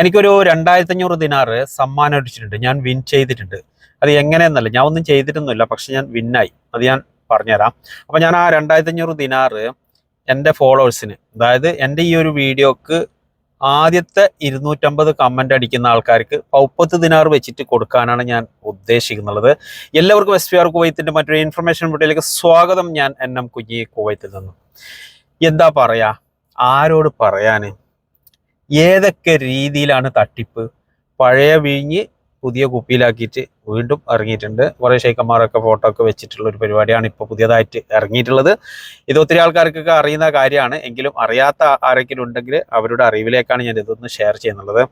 എനിക്കൊരു രണ്ടായിരത്തി അഞ്ഞൂറ് ദിനാറ് സമ്മാനം അടിച്ചിട്ടുണ്ട്. ഞാൻ വിൻ ചെയ്തിട്ടുണ്ട്. അത് എങ്ങനെയെന്നല്ല ഞാൻ ഒന്നും ചെയ്തിട്ടൊന്നുമില്ല പക്ഷെ ഞാൻ വിന്നായി അത് ഞാൻ പറഞ്ഞുതരാം. അപ്പം ഞാൻ ആ രണ്ടായിരത്തി അഞ്ഞൂറ് ദിനാറ് എന്റെ ഫോളോവേഴ്സിന് അതായത് എന്റെ ഈ ഒരു വീഡിയോക്ക് ആദ്യത്തെ ഇരുന്നൂറ്റമ്പത് കമന്റ് അടിക്കുന്ന ആൾക്കാർക്ക് പൗപ്പത്ത് ദിനാർ വെച്ചിട്ട് കൊടുക്കാനാണ് ഞാൻ ഉദ്ദേശിക്കുന്നത്. എല്ലാവർക്കും എസ് പി ആർ കുവൈത്തിന്റെ മറ്റൊരു ഇൻഫർമേഷൻ വീഡിയോയിലേക്ക് സ്വാഗതം. ഞാൻ എൻ എം കുഞ്ഞി കുവൈത്തിൽ നിന്നും. എന്താ പറയാ? ആരോട് പറയാന്? ഏതൊക്കെ രീതിയിലാണ് തട്ടിപ്പ്? പഴയ വിഴിഞ്ഞ് പുതിയ കുപ്പിയിലാക്കിയിട്ട് വീണ്ടും ഇറങ്ങിയിട്ടുണ്ട്. കുറേ ഷെയ്ക്കന്മാരൊക്കെ ഫോട്ടോ ഒക്കെ വെച്ചിട്ടുള്ള ഒരു പരിപാടിയാണ് ഇപ്പോൾ പുതിയതായിട്ട് ഇറങ്ങിയിട്ടുള്ളത്. ഇത് ഒത്തിരി ആൾക്കാർക്കൊക്കെ അറിയുന്ന കാര്യമാണ്. എങ്കിലും അറിയാത്ത ആരെങ്കിലും ഉണ്ടെങ്കിൽ അവരുടെ അറിവിലേക്കാണ് ഞാൻ ഇതൊന്ന് ഷെയർ ചെയ്യുന്നുള്ളത്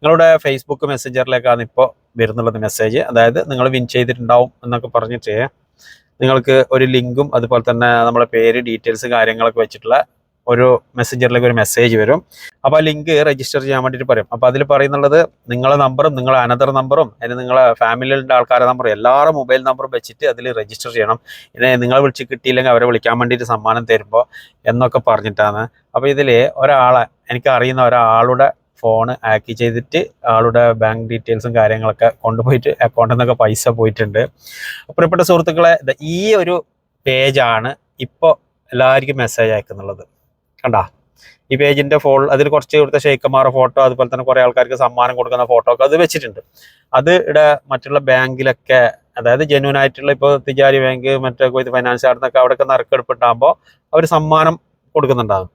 നിങ്ങളുടെ ഫേസ്ബുക്ക് മെസ്സഞ്ചറിലേക്കാണ് ഇപ്പോൾ വരുന്നുള്ളത് മെസ്സേജ് അതായത് നിങ്ങൾ വിൻ ചെയ്തിട്ടുണ്ടാവും എന്നൊക്കെ പറഞ്ഞിട്ട് നിങ്ങൾക്ക് ഒരു ലിങ്കും അതുപോലെ തന്നെ നമ്മുടെ പേര് ഡീറ്റെയിൽസ് കാര്യങ്ങളൊക്കെ വെച്ചിട്ടുള്ള ഒരു മെസ്സഞ്ചറിലേക്ക് ഒരു മെസ്സേജ് വരും. അപ്പോൾ ആ ലിങ്ക് രജിസ്റ്റർ ചെയ്യാൻ വേണ്ടിയിട്ട് പറയും. അപ്പോൾ അതിൽ പറയുന്നുള്ളത് നിങ്ങളെ നമ്പറും നിങ്ങളെ അനദർ നമ്പറും അതിന് നിങ്ങളെ ഫാമിലിയിലുള്ള ആൾക്കാരുടെ നമ്പറും എല്ലാവരുടെ മൊബൈൽ നമ്പറും വെച്ചിട്ട് അതിൽ രജിസ്റ്റർ ചെയ്യണം. ഇനി നിങ്ങളെ വിളിച്ച് കിട്ടിയില്ലെങ്കിൽ അവരെ വിളിക്കാൻ വേണ്ടിയിട്ട് സമ്മാനം തരുമ്പോൾ എന്നൊക്കെ പറഞ്ഞിട്ടാണ്. അപ്പോൾ ഇതിൽ ഒരാളെ എനിക്ക് അറിയുന്ന ഒരാളുടെ ഫോൺ ആക്കി ചെയ്തിട്ട് ആളുടെ ബാങ്ക് ഡീറ്റെയിൽസും കാര്യങ്ങളൊക്കെ കൊണ്ടുപോയിട്ട് അക്കൗണ്ടിൽ നിന്നൊക്കെ പൈസ പോയിട്ടുണ്ട്. പ്രിയപ്പെട്ട സുഹൃത്തുക്കളെ ഈ ഒരു പേജാണ് ഇപ്പോൾ എല്ലാവർക്കും മെസ്സേജ് അയക്കുന്നുള്ളത്. കണ്ടാ? ഈ പേജിന്റെ ഫോൾ അതിൽ കുറച്ച് ഇവിടുത്തെ ഷെയ്ക്കന്മാരുടെ ഫോട്ടോ അതുപോലെ തന്നെ കുറെ ആൾക്കാർക്ക് സമ്മാനം കൊടുക്കുന്ന ഫോട്ടോ ഒക്കെ അത് വെച്ചിട്ടുണ്ട്. അത് ഇവിടെ മറ്റുള്ള ബാങ്കിലൊക്കെ അതായത് ജെന്യൂൻ ആയിട്ടുള്ള ഇപ്പോൾ തിജാരി ബാങ്ക് മറ്റേ കൊയ്ത്ത് ഫൈനാൻസ് ആടുന്നൊക്കെ അവിടെയൊക്കെ നറുക്കെടുപ്പുണ്ടാകുമ്പോൾ അവർ സമ്മാനം കൊടുക്കുന്നുണ്ടാകും.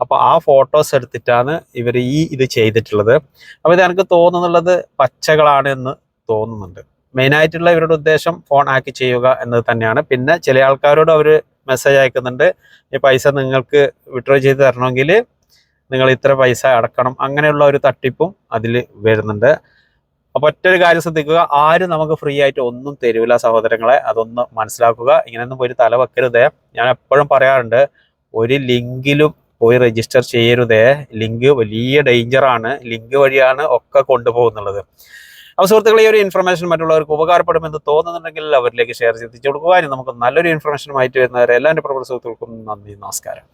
അപ്പോൾ ആ ഫോട്ടോസ് എടുത്തിട്ടാണ് ഇവർ ഈ ഇത് ചെയ്തിട്ടുള്ളത്. അപ്പോൾ ഇത് എനിക്ക് തോന്നുന്നുള്ളത് പച്ചകളാണ് എന്ന് തോന്നുന്നുണ്ട്. മെയിനായിട്ടുള്ള ഇവരുടെ ഉദ്ദേശം ഫോൺ ആക്കി ചെയ്യുക എന്നത് തന്നെയാണ്. പിന്നെ ചില ആൾക്കാരോട് അവർ മെസ്സേജ് അയക്കുന്നുണ്ട്. ഈ പൈസ നിങ്ങൾക്ക് വിഡ്രോ ചെയ്ത് തരണമെങ്കിൽ നിങ്ങൾ ഇത്ര പൈസ അടക്കണം. അങ്ങനെയുള്ള ഒരു തട്ടിപ്പും അതിൽ വരുന്നുണ്ട്. അപ്പോൾ ഒറ്റൊരു കാര്യം ശ്രദ്ധിക്കുക. ആരും നമുക്ക് ഫ്രീ ആയിട്ട് ഒന്നും തരില്ല സഹോദരങ്ങളെ. അതൊന്ന് മനസ്സിലാക്കുക. ഇങ്ങനെയൊന്നും പോയി തല വെക്കരുതേ ഞാൻ എപ്പോഴും പറയാറുണ്ട് ഒരു ലിങ്കിലും പോയി രജിസ്റ്റർ ചെയ്യരുതേ. ലിങ്ക് വലിയ ഡേഞ്ചറാണ് ലിങ്ക് വഴിയാണ് ഒക്കെ കൊണ്ടുപോകുന്നുള്ളത്. അപ്പോൾ സുഹൃത്തുക്കളെ ഈ ഒരു ഇൻഫർമേഷൻ മറ്റുള്ളവർക്ക് ഉപകാരപ്പെടുമെന്ന് തോന്നുന്നുണ്ടെങ്കിൽ അവരിലേക്ക് ഷെയർ ചെയ്ത് കൊടുക്കുക. നമുക്ക് നല്ലൊരു ഇൻഫർമേഷനുമായിട്ട് വരുന്നവരെ എല്ലാ സുഹൃത്തുക്കൾക്കും നന്ദി നമസ്കാരം.